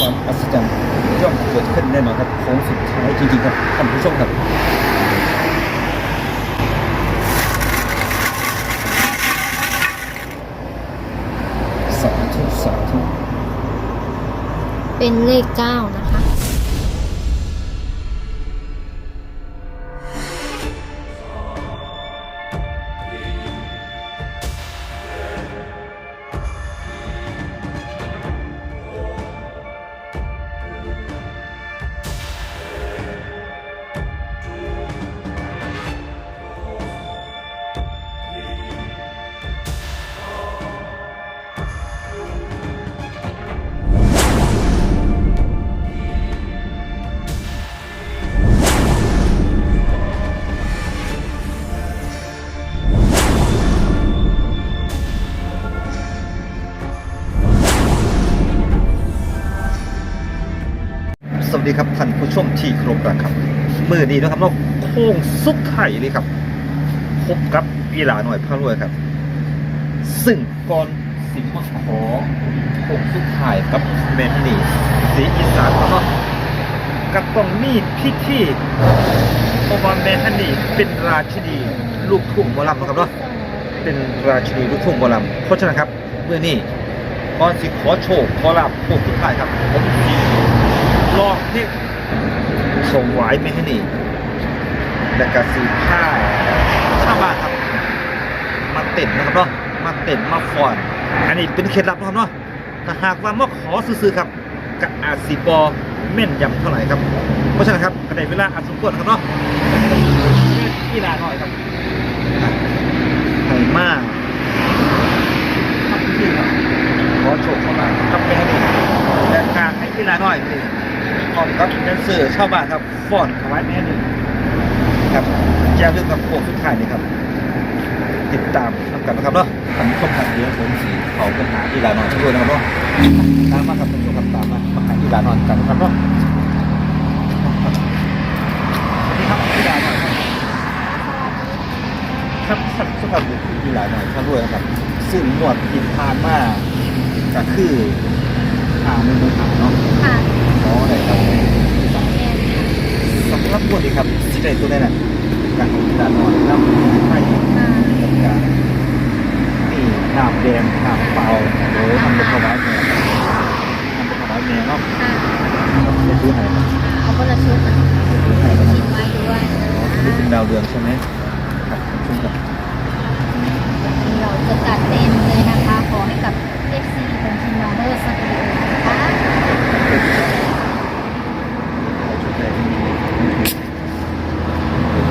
ความอัศจรรย์ย่อมเกิดขึ้นแน่นอนครับโค้งสุดท้ายจริงๆครับท่านผู้ชมครับสาธุสาธุเป็นเลขเก้านะคะ วัสดีครับท่านผู้ชมที่เครพนะครับมือนี้นะครับเนาะโค้งสุดท้ายเลยครับพบกับอีหลาหน่อยพระรวยครับ ซึ่งก่อนสิมาขอโค้งสุดท้ายกับแมนนี่สีอีสานเนาะก็ต้องมีพิธีเพราะว่าแมนนี่เป็นราชินีลูกทุ่งหมอลำนะครับเนาะเป็นราชินีลูกทุ่งหมอลำเพราะฉะนั้นครับเมื่อนี้ก่อนสิขอโชคขอลาบโค้งสุดท้ายครับผมสิ ลองที่ส่งไหวายไม่ให้นี่และกระสีผ้าผ้าบาทครับ มาเต็นนะครับเนาะมาเต็นมาฟอน อันนี้เป็นเคล็ดลับนะครับเนาะถ้าหากว่ามาขอซื้อๆครับกะอาจสีบอแม่นยำเท่าไหร่ครับ เพราะฉะนั้นครับกระไดเวลาอันสมควรครับเนาะกีฬาหน่อยครับไห่มากทำพิธีครับขอโชคเข้ามากับแม่นี่และการให้กีฬาหน่อยนี่พ ร้อมกับแดนเซอร์ชาวบ้านครับฟอนถวายแม่นี่ครับแจ้งเรื่องกับพวกสุดท้ายนี่ครับ ติดตามนำกันนะครับเนาะผมชมครับเดี๋ยวผมสีเขาป็นหากีฬานอยด้วยนนะครับเนาะตามมาครับท่านผู้ชมครับตามมามาหากีฬานอยกันนะครับเนาะสวัสดีครับกีฬาหน่อยครับครับท่านผู้ชมครับกีฬาหน่อยท่านด้วยนะครับซึ่งหมวดที่ผ่านมากก็คือหาเมนูหาเนาะ ค่ะ ขอได้ครับ แม่น สำหรับหมวดนี้ครับสิได้ตัวไหนน่ะการของกีฬาหน่อยน้ำไทยค่ะกับการนี่น้ำแดงน้ำเปล่าโอ้ทำเป็นถวายแม่ทำเป็นถวายแม่เนาะค่ะจะซื้อให้ครับเอาคนละชุดนะจะซื้อให้ครับคิดไว้ด้วยนี่เป็นดาวเรืองใช่ไหมครับชุ่มกับเราจะจัดเต็มเลยนะคะ ขอให้กับ FC ของทีมเราเบอร์สตูดิโอนะคะชุดแรกที่มี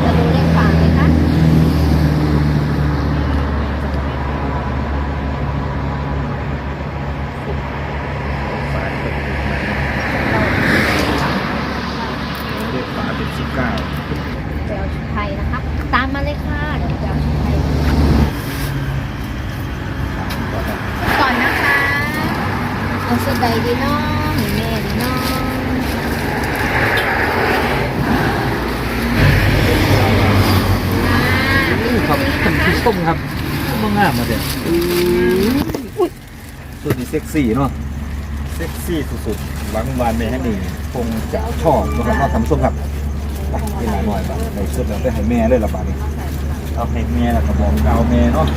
จะดูเลขฝากไหมคะ ฝาเปิดถูกไหมเลขฝาเป็นสิบเก้า จะเอาชุดไทยนะคะ ตามมาเลยค่ะ เดี๋ยวจะเอาชุดไทย ก่อนนะ ก่อนนะคะ เอาชุด ใดดีน้องหรือแม่ดีน้องอ่ามีนี่ครับท่านผู้ชมครับมางามมาเด็ดอุ้ยตัวนี้เซ็กซี่เนาะเซ็กซี่สุดๆหวังวานแม่ให้นี่คงจะชอบนะครับท่านผู้ชมครับไปเวลาหน่อยบ้างในสุดแล้วไปให้แม่เลยละบ้านี้เอาให้แม่แล้วก็บอกเอาแม่เนาะ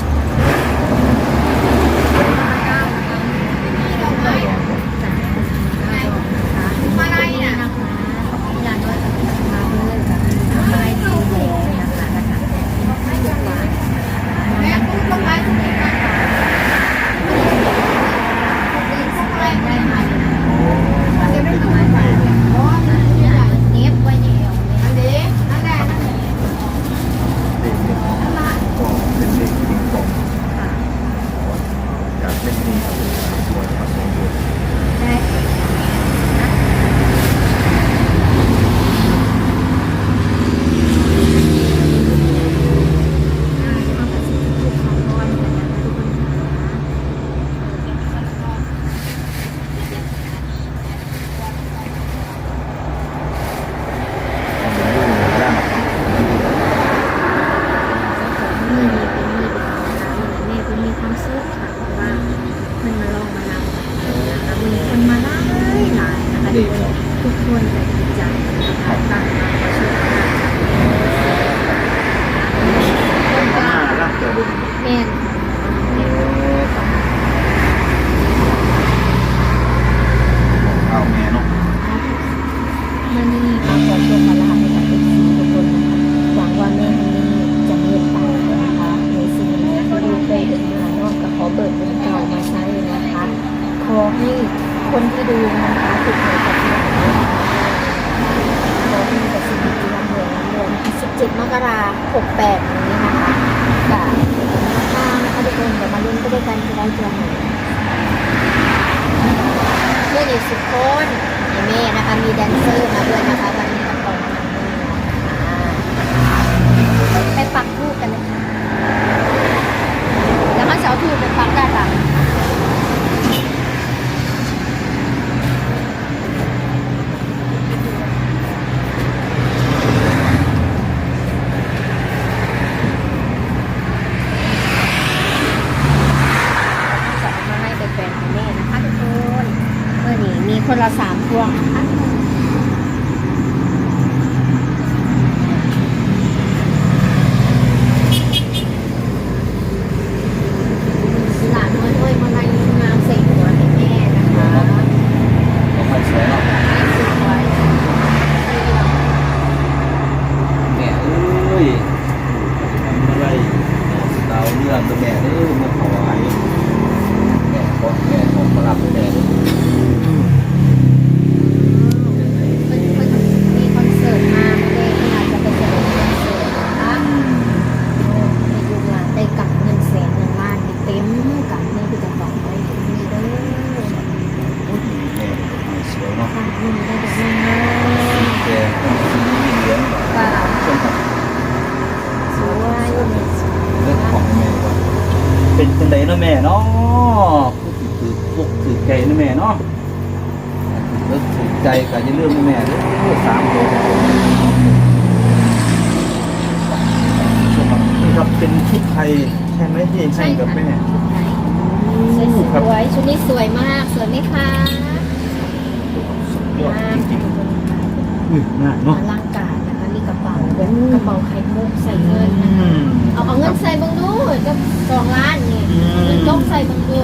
กระเป๋าไข่มุกใส่เงินนะคะเอาเอาเงินใส่เบังดูจะสองล้านนี่อืมเงินจกใส่เบังดู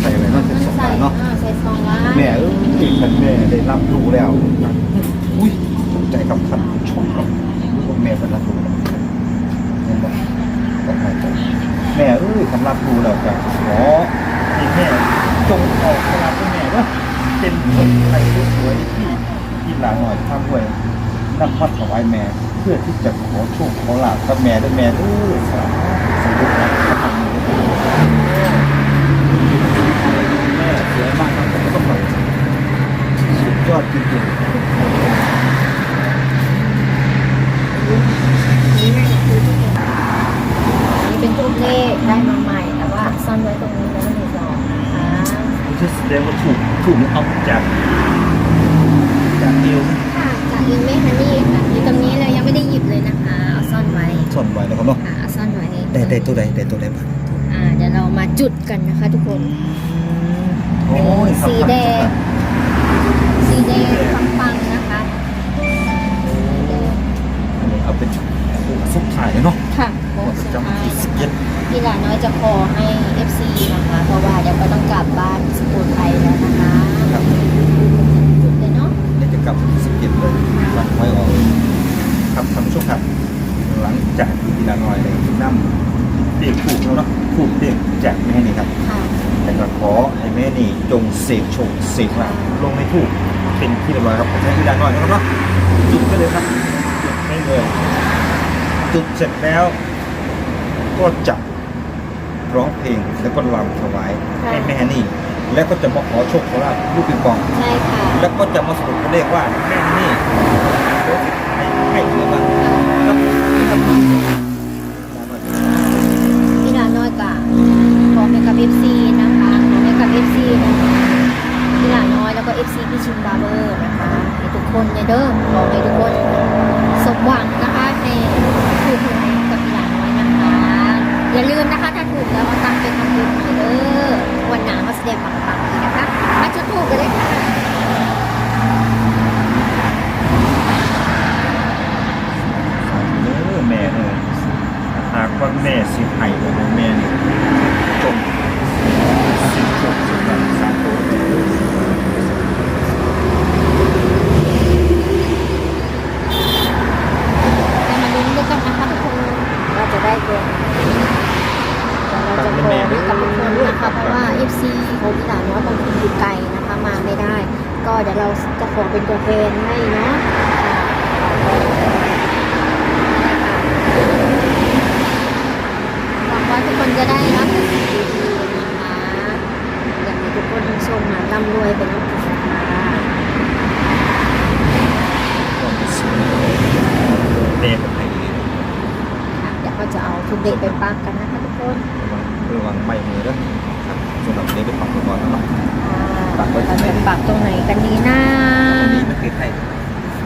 ใส่อะไรเนาะเงิเป็นนสองใส่บาทเนาะอ่าใส่สองล้านแม่เอ้ยท่านแม่ได้รับรู้แล้วอุ้ยตกใจกับท่านผู้ชมครับว่าแม่เป็นรับรู้แล้วเห็นไหมต้องไปต่อแม่เอ้ยคำรับรู้แล้วจ้ะขอให้แม่จงออกสลากให้แม่ว่าเป็นคนไทยสวยๆที่ที่หลานหน่อยข้ามด้วยนำมาถวายแม่เพื่อที่จะขอโชคขอลาภกับแม่ด้วยแม่เอ้ยสาธุสาธุแม่สวยมากครับก็ต้องไปสุดยอดจริงๆนี่แม่จะซื้อที่ไหนนี่เป็นรูปเลขได้มาใหม่ แต่ว่าซ่อนไว้ตรงนี้แล้วไม่ได้ลองนะคะที่แสดงว่าถูกถูกเอาจากจากเอว ค่ะจากอินเมฮันนี่ค่ะอยู่ตรงนี้เลย นะคะ เอาซ่อนไว้ส่วนไว้แล้วครับเนาะค่ะเอาซ่อนไว้ได้ได้ตัวใดได้ตัวใดบ้างอ่าเดี๋ยวเรามาจุดกันนะคะทุกคนโอ้ยสีแดงสีแดงปังๆนะคะสีแดงเอาเป็นสุดถ่ายเลยเนาะค่ะโค้งประสุดจำท้ายที่สิบเอ็ดพี่หลานน้อยจะขอให้ FC นะคะ เพราะว่าเดี๋ยวก็ต้องกลับบ้านสกุลไทยแล้วนะคะครับจุดเลยเนาะเดี๋ยวจะกลับที่สิบเอ็ดเลยวันไว้ออก ครับท่านผู้ชมครับ หลังจากที่ดีลาน้อยเลยนำเด็กผูกแล้วเนาะผูกเด็กแจกแม่นี่ครับค่ะแต่ก็ขอให้แม่นี่จงเสกโชคเสกลาภลงในถูกเป็นที่เรียบร้อยครับผมให้ดีลาน้อยนะครับเนาะจุดไปเลยครับจุดให้เลยจุดเสร็จแล้วก็จะร้องเพลงแล้วก็รำถวายให้แม่นี่ แล้วก็จะมาขอโชคขอลาภลูกปิงปองใช่ค่ะแล้วก็จะมาสรุปตัวเลขว่าแม่นี่ พี่หลานน้อยกะขอให้กับ FC นะคะขอให้กับ FC นะคะพี่หลานน้อยแล้วก็ FC พี่ชิมบาร์เบอร์นะคะให้ทุกคนเนี่ยเด้อขอให้ทุกคนสมหวังนะคะในถูกหวยกับพี่หลานน้อยนะคะ อย่าลืมนะคะถ้าถูกแล้วเอาตังค์ไปทำบุญให้เด้อวันหนามาแสดงปังๆอีกนะคะมาจุดถูกกันเลยค่ะ แม่เลยหากว่าแม่สิไห้กับแม่นี่จม เรางไหนจะปักตรงไหนกันดีนะอันนี้ไม่เคยให้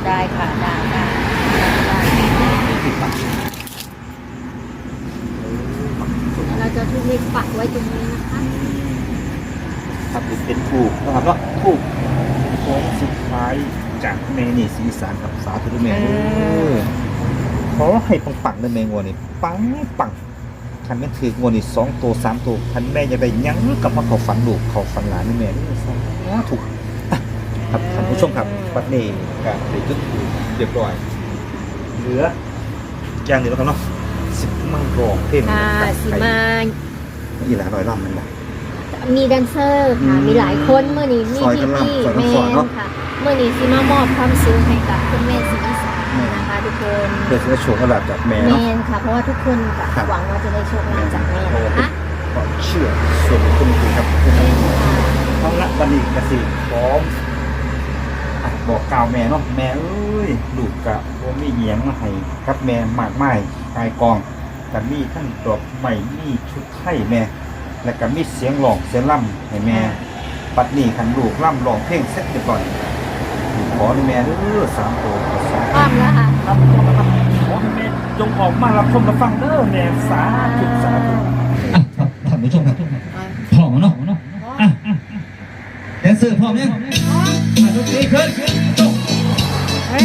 ได้ค่ะได้ได้ได้นี่คือปักแล้วเราจะทุกเด็กปักไว้ตรงนี้นะคะครับเป็นถูกนะครับเนาะถูกโค้งสุดท้ายจากเมนี่สีสานครับสาธุเมนูขอให้ปังปังๆเด้อเมงวนี่ปังปัง คันแม่นถืองวนี่สองตัวสามตัวคันแม่จะได้หยังกลับมาเขาฝันลูกเขาฝันหลานนี่แม่นี่สาธุอะครับท่านผู้ชมครับบัดนี้การได้จุดถูกเรียบร้อยเหลืออย่างเดียวแล้วกันเนาะสิบมันรองเพลงค่ะสิมาอีหลาหน่อยล่ำมันบ่มีแดนเซอร์ค่ะอืมมีหลายคนเมื่อนี้มีซอยกัพี่นพี่ล่ำซอยกันแม่สอนเนอะค่ะเมื่อนี้สิมามอบความสุขให้กับคุณแม่สี เพื่อจะได้โชว์กระดาษจากแม่แม่เนาะนค่ะ เพราะว่าทุกคนก็ครับ หวังว่าจะได้โชคลาภจากแม่นะคะความเชื่อส่วนบุคคลจริงๆครับแม่นค่ะเอาละวันนี้กสิพร้อมอะบอกกล่าวแม่เนาะแม่เอ้ยลูกกะว่ามีเหียงมาให้กับแม่มากมายกายกองกับมีทั้งดอกใหม่มีชุดไทยแม่ และก็มีเสียงหลอกเสียงล่ำให้แม่ ปัดนี้คันลูกล่ำร้องเพลงเสร็จเรียบร้อย ขอให้แม่เด้อสามตัวสองพร้อมแล้วค่ะครับขอให้แม่จงออกมารับชมรับฟังเด้อแม่สาธุสาธุครับท่านผู้ชมครับพร้อมเนาะเนาะอะอะแดนเซอร์พร้อมยังอะดนตรีขึ้นจบเฮ้ย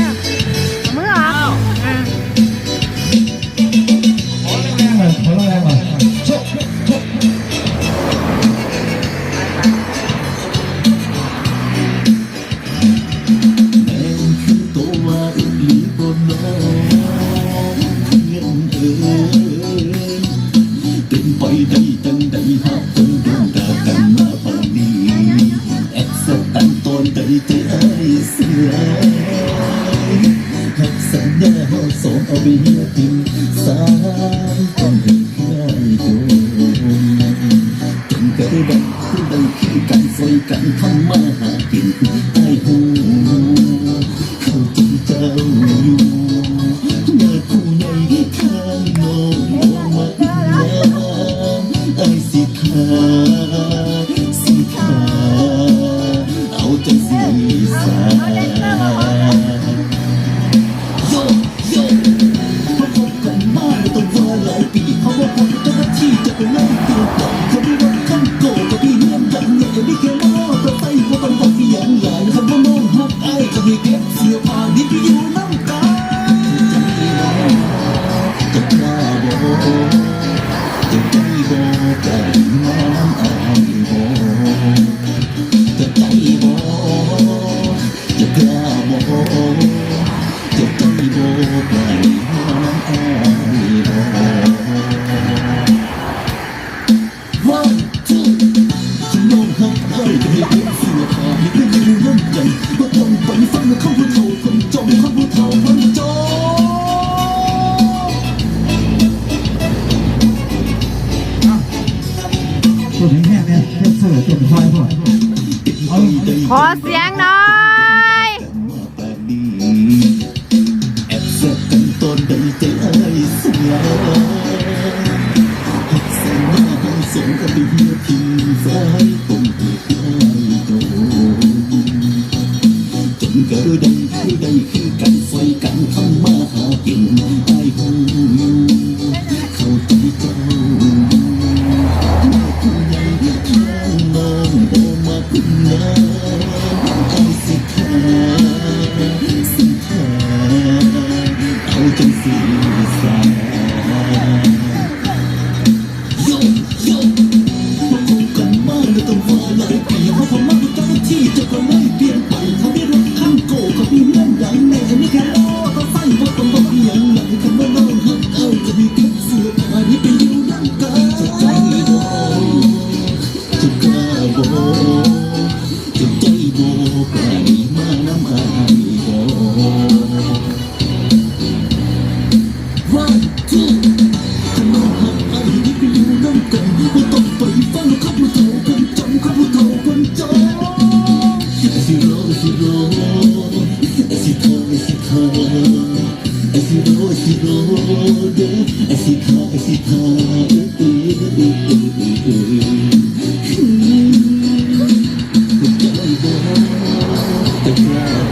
ขอเสียงหน่อย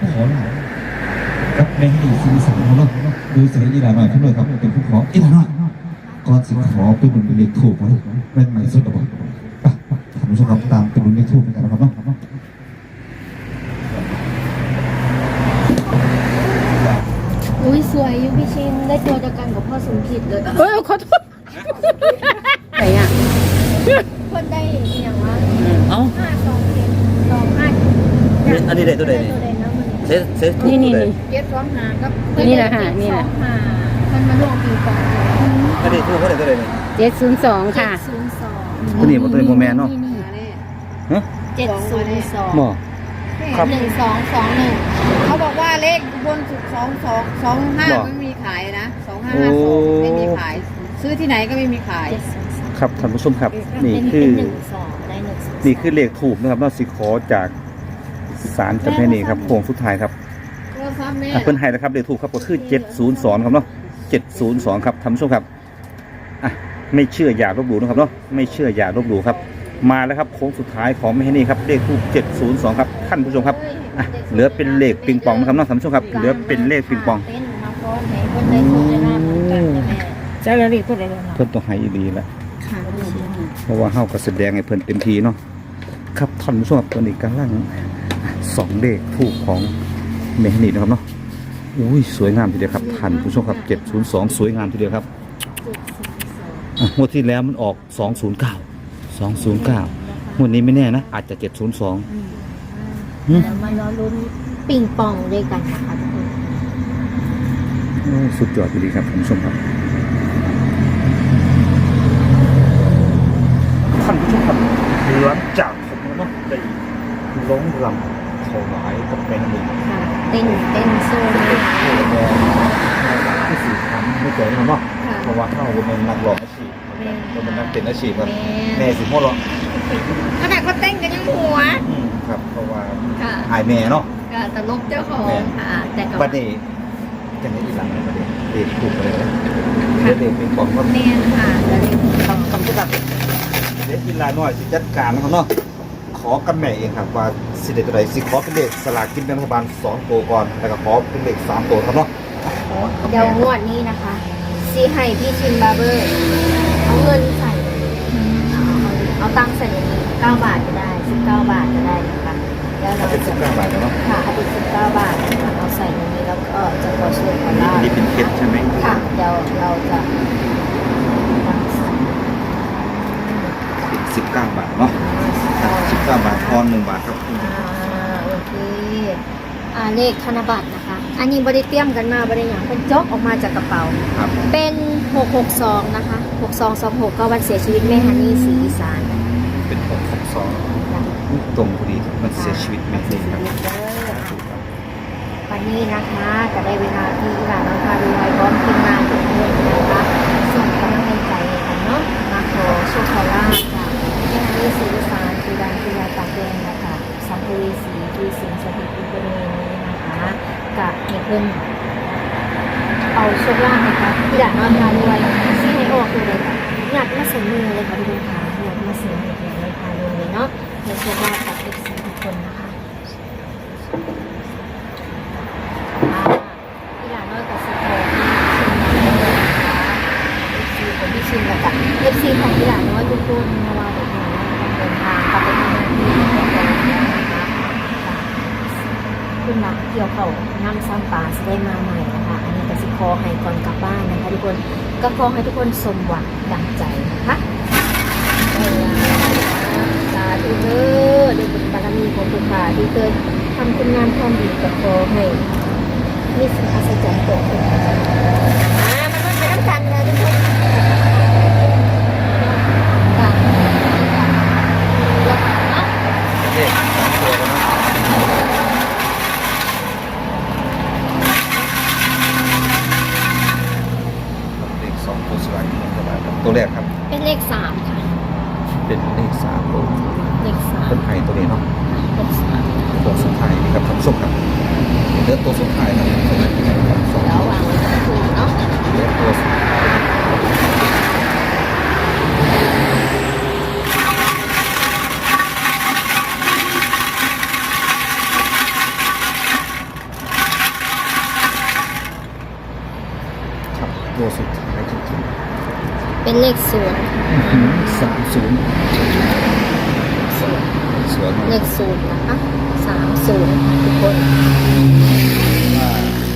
ขอโชคขอลาภกับแม่ให้สีสันของเราดูเสียงอีหลาหน่อยขึ้นเลยครับเป็นผู้ขออีหลาหน่อยก่อนสิขอเป็นบุญเป็นเลขถูกไว้เป็นใหม่สุดระบบไปท่านผู้ชมครับตามเป็นบุญเลขถูกกันนะครับเนาะอุ้ยสวยอยูพี่ชินได้ตัวเดียวกันกับพ่อสมคิดเลยเฮ้ยขอโทษไหนอะคนได้อย่างว่าเอ้าห้าสองเจ็ดสองห้าอันนี้ได้ตัวใดนี่ตัวใดนะมัน เซเซถูกนี่นี่เลยนี่ เจ็ดสองห้ากับนี่แหละค่ะนี่แหละ สองห้ามันมาร่วมปีกว่าอันนี้ถูกเท่าไหร่ตัวใดนี่เจ็ดศูนย์สองค่ะ ศูนย์สองตัวนี้บ่ตัวนี้บ่แม่นเนาะฮะเจ็ดศูนย์สอง บ่ ครับ หนึ่งสองสองหนึ่งเขาบอกว่าเลขบนสุดสองสองสองห้าบอกไม่มีขายนะสองห้าห้าสองไม่มีขาย ซื้อที่ไหนก็ไม่มีขาย ครับท่านผู้ชมครับ นี่คือหนึ่งสองได้หนึ่งสองนี่คือเลขถูกนะครับเนาะสิขอจาก ศาลเจ้าแม่นี่ครับโค้งสุดท้ายครับโทรศัพท์แม่อะเพิ่นให้นะครับเลขถูกครับก็คือ702ครับเนาะ702ครับท่านผู้ชมครับอะไม่เชื่ออย่าลบหลู่นะครับเนาะไม่เชื่ออย่าลบหลู่ครับ มาแล้วครับโค้งสุดท้ายของแม่นี่ครับเลขถูก702ครับท่านผู้ชมครับอะเหลือเป็นเลขปิงปองนะครับเนาะท่านผู้ชมครับเหลือเป็นเลขปิงปองเต้นมาฟ้อนให้คนได้โชคได้ลาบเหมือนกันนะแม่เจ้าละรีพูดอะไรนะเพิ่นต้องให้อีหลีแหละค่ะเพราะว่าเฮาก็แสดงให้เพิ่นเต็มทีเนาะครับท่านผู้ชมครับตอนนี้กำลัง สองเลขถูกของเมฮนินะครับเนาะอุ้ยสวยงามทีเดียวครับท่านผู้ชมครับ702สวยงามทีเดียวครับอะงวดที่แล้วมันออก209 209งวดนี้ไม่แน่นะ อาจจะ702อืมแล้วมารอลุ้นปิงปองด้วยกันนะคะทุกคนโอ้สุดยอดทีเดียวครับท่านผู้ชมครับท่านผู้ชมครับหลังจากผมเนาะได้ร้องรำ ถวายกับแมงมุมค่ะเต้นเต้นโซ่มากโอ้โหที่สี่ครั้งไม่เจอนะครับเนาะค่ะเพราะว่าเข้าเป็นนักร้องอาชีพแม่เราเป็นนักเต้นอาชีพครับแม่แม่สิพ่อร้องขนาดเขาเต้นกันยังหัวอืมครับเพราะว่าค่ะอายแม่เนาะก็ตลกเจ้าของค่ะแต่ก็บัดนี้จังได้อีหลังเลยบัดนี้เด็กถูกเลยนะเด็กเด็กเป็นของว่าแม่นค่ะแล้วเด็กทำทำจะแบบเด็กกีฬาน้อยสิจัดการนะครับเนาะขอกับแม่เองครับว่า สิเด็ดอะไรสิขอเป็นเลขสลากกินแบ่งรัฐบาลสองตัวก่อนแล้วก็ขอเป็นเลขสามตัวครับเนาะขอกับเดี๋ยวแม่งวดนี้นะคะซีให้พี่ชินบาร์เบอร์เอาเงินใส่ เอาเอาตังค์ใส่ในนี้9บาทก็ได้19บาทก็ได้นะคะแล้วเราเป็นสิจะบเก้าบาทแล้วเนาะค่ะเอาเป็น19บาทนะคะเอาใส่ในนี้แล้วก็จะขอโชคขอลาอันบนี้เป็นเพชรใช่ไหมค่ะเดี๋ยวเราจะตังค์ใส่สิบเก้าบาทเนาะ สิบเก้าบาททอนหนึ่งบาทครับอ่าโอเคอ่าเลขธนบัตรนะคะ อันนี้บริเตรียมกันมาบริอย่างเป็นจกออกมาจากกระเป๋า ครับเป็น 662 นะคะ 6226 ก็วันเสียชีวิตแม่ฮันนี่ศรีอีสานเป็นหกหกสองตรงพอดีมันเสียชีวิตแม่เองครับ วันนี้นะคะจะได้เวลาที่หลานน้องพาดูไว้พร้อมทีมงานทุกคนนะคะส่งกำลังใจกันเนาะมาขอโชคขอลาบจากแม่ฮันนี่ศรีอีสานคือดังคือยาตากแดงนะคะสัมภเวสีคือสิ่งสถิตอยู่บริเวณนี้นะคะกับให้เพิ่นเอาโชคลาภนะคะที่หลานน้องพาดูไว้ที่ให้ออกเลยค่ะอยากมาเสมือเลยค่ะทุกคนค่ะอยากมาเสนออย่างไรพาเลยเนาะในโชว์ว่ากับเอฟซีทุกคนนะคะที่านน้อยกับสิโก้ที่ชิมมาเลยนะคะเอฟซีคนที่ชิมแล้วกับเอฟซีของที่หลานน้อยทุกคนมาว่าแบนี้นะต้องเดินทางกลับไปทำงานที่ของเรานะคะคุณหลักเกี่ยวเขา น้ำซ้ำปลาจะได้มาใหม่นะคะอันนี้ก็สิขอให้ก่อนกลับบ้านนะคะทุกคนก็ขอให้ทุกคนสมหวังดังใจนะคะสาธุเด้อด้วยบุญบารมีของผู้ขาที่เคยทำคุณงามความดีกับขอให้มีสิ่งอัศจรรย์เกิดขึ้นอ่ามันไม่ไปน้ำกันนะทุกคนค่ะแล้วเนาะเลขสองตัวกันนะเลขสองตัวสลากกินแบ่งรัฐบาลครับ ตัวแรกครับ เป็นเลขสามค่ะ เป็นเลขสามตัวเลขสามเป็นไทยตัวนี้เนาะเลขสามตัวสุดท้ายนี่ครับท่านผู้ชมครับเลือกตัวสุดท้ายครับสลากกินแบ่งรัฐบาลสองเดี๋ยววางไว้สักครู่เนาะเลือกตัวสุดท้ายครับตัวสุดท้ายจริง เป็นเลขศูนย์ๆสามศูนย์สวยมากเลขศูนย์นะคะสามศูนย์ค่ะทุกคนว่า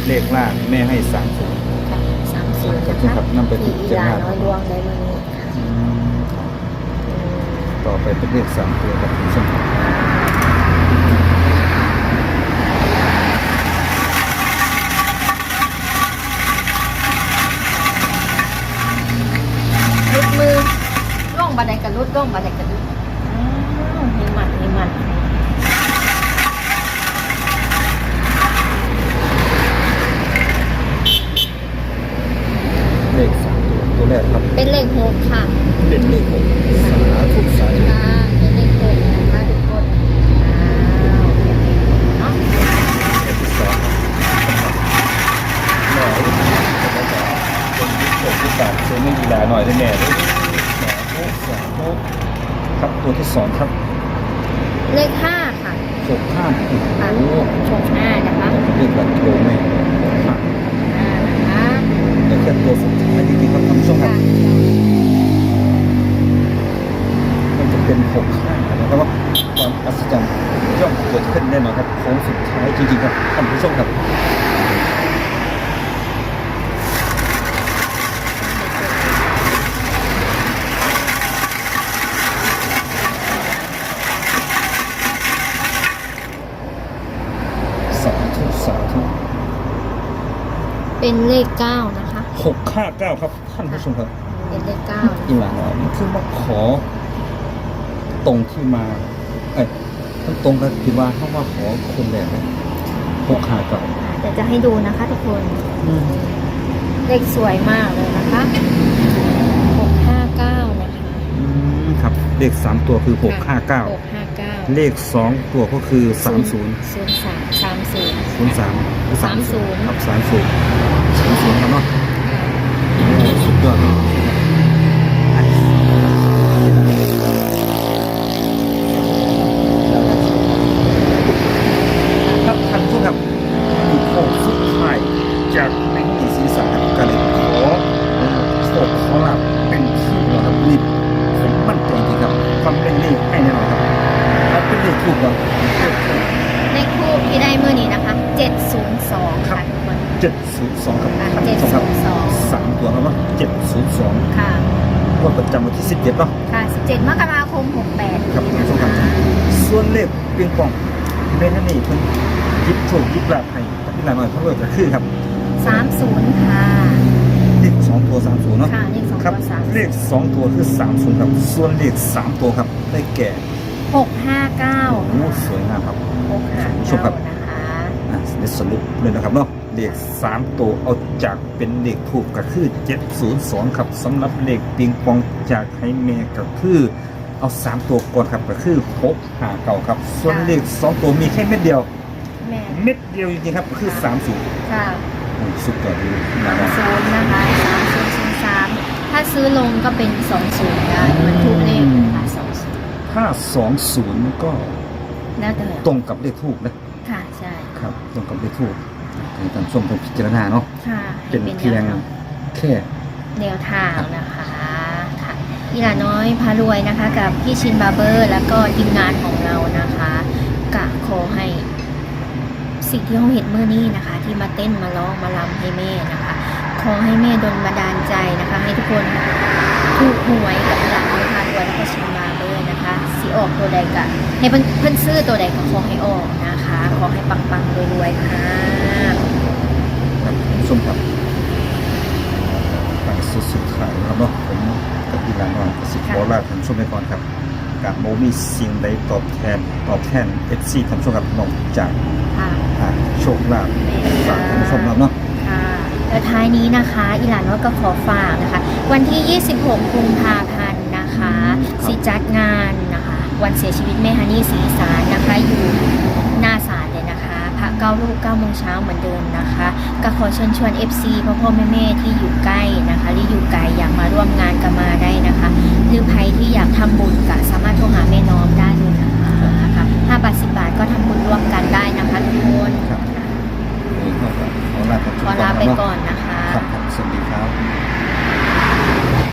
เลขล่างแม่ให้สามศูนย์ค่ะสามศูนย์ขอบคุนะณครัคะบนำไปที่พิอีจารลาณาน้อยดวงได้มานี้ค่ะ อืมต่อไปเป็นเลขสามตัวครับคุณผู้ชมครับ ลุดมือล่องบันไดกับลุดล่องบันไดกับลุดอ้าวให้มันให้มันเลขสามตัวตัวแรกครับ เป็นเลขหกค่ะ เป็นเลขหกสาธุสาธุ ค่ะเป็นเลขหกนะคะทุกคนอ้าวเนาะ เลขที่สองแม่ลูกจะได้จะเป็นที่หกที่แปดเซนไม่กีฬาหน่อยได้แม่ด้วยสาธุสาธุครับตัวที่สองครับ เลขห้าค่ะ หกข้ามโอ้ ค่ะ โห หกห้านะคะ เลขหลักโลแม่หกข้าม ห้านะคะ แล้วแค่ตัวสุดท้ายจริงๆครับท่านผู้ชมครับ ค่ะ มันจะเป็นหกข้างนะครับว่าความอัศจรรย์ย่อมเกิดขึ้นแน่นอนครับโค้งสุดท้ายจริงๆครับท่านผู้ชมครับ สาธุสาธุเป็นเลขเก้านะคะหกห้าเก้าครับ ท่านผู้ชมครับเป็นเลขเก้าอีหลังเรานี่คือมาขอ ตรงที่มาเอ้ยมันตรงกับที่ว่าเขาว่าขอคนแรกนะหกห้าเก้าเดี๋ยวจะให้ดูนะคะทุกคนเลขสวยมากเลยนะคะหกห้าเก้านะคะอืมครับ เลขสามตัวคือหกห้าเก้าหกห้าเก้าเลขสองตัวก็คือสามศูนย์ศูนย์สามสามศูนย์ศูนย์สามสามศูนย์ครับสามศูนย์สามศูนย์ครับเนาะโอ้สุดยอดเลย สิบเจ็ดป่ะค่จ็ดมกราคมหก68ครับคุณผู้ชมครับส่วนเลขเปียงป่องเมนนี่เพิ่นยิบโชคยิบลาภให้ที่หลาหน่อยเขาบนเลยก็คือครับสามศูนย์ค่ะ เลขสองตัวสามศูนย์เนาะครับเลขสองตัวคือสามศูนย์ครับ ส่วนเลขสามตัวครับได้แก่หกห้าเก้าค่ะสวยงามครับ 659นะคะ อะเดี๋ยวสรุปเลยนะครับเนาะ เลขสามตัวเอาจากเป็นเลขถูกก็คือเจ็ดศูนย์สองครับสำหรับเลขปิงปองจากไฮเมก็คือเอาสามตัวก่อนครับก็คือหกหาเก่าครับ ส่วนเลขสองตัวมีแค่เม็ดเดียว แม่เม็ดเดียวจริงๆครับคือสามศูนย์ค่ะสุดยอดเลยนะคสามรับศูนย์นะคะสามศูนย์ศูนย์สามถ้าถ้าซื้อลงก็เป็นสองศูนย์ได้เหมันทุกเลขค่ะสองศูนย์ถ้าสองศูนย์ก็แล้วแต่ตรงกับเลขทูบนะค่ะใช่ครับ ตรงกับเลขทูบ ให้ท่านผู้ชมไปพิจารณาเนาะค่ะให้เป็นเพียงแนวทาง แค่ แนวทางนะคะค่ะอีหลาน้อยพารวยนะคะ กับพี่ชินบาร์เบอร์ แล้วก็ทีมงานของเรานะคะกะขอให้ สิ่งที่เขาเห็นเมื่อนี้นะคะ ที่มาเต้นมาร้องมาลำให้แม่นะคะขอให้แม่ดลบันดาลใจนะคะ ให้ทุกคนถูกหวยกับอีหลาน้อยพารวยแล้วก็ชินบาร์เบอร์นะคะสีออกตัวใดกะให้เพิ่นเพิ่นซื้อตัวใดก็ขอให้ออกนะคะ ขอให้ปังๆรวยๆค่ะครับท่าน ผู้ชมครับไปสุดสุดท้ายนะครับเนาะผมกับอีหลานอนสิขอลาท่านผู้ชมไปก่อนครับกับโมมีสิ่งใดตอบแทนตอบแทนเอฟซีท่านผู้ชมครับนอกจากค่ะอ่าโชคลาภฝากท่านผู้ชมเราเนาะค่ะแล้วท้ายนี้นะคะอีหลานว่าก็ขอฝากนะคะ วันที่ 26 กุมภาพันธ์นะคะสิจัดงานนะคะ วันเสียชีวิตแม่ฮันนี่ศรีสารนะคะอยู่ 9ลูก9โมงเช้าเหมือนเดิมนะคะก็ขอเชิญชวน FC พ่อพ่อแม่แม่ที่อยู่ใกล้นะคะหรืออยู่ไกลอยากมาร่วมงานกันมาได้นะคะ หรือใครที่อยากทำบุญก็สามารถโทรหาแม่น้อมได้เลยนะคะห้าบาทสิบบาทก็ทำบุญร่วมกันได้นะคะทุกคนขอลาไปก่อนนะคะ สวัสดีครับ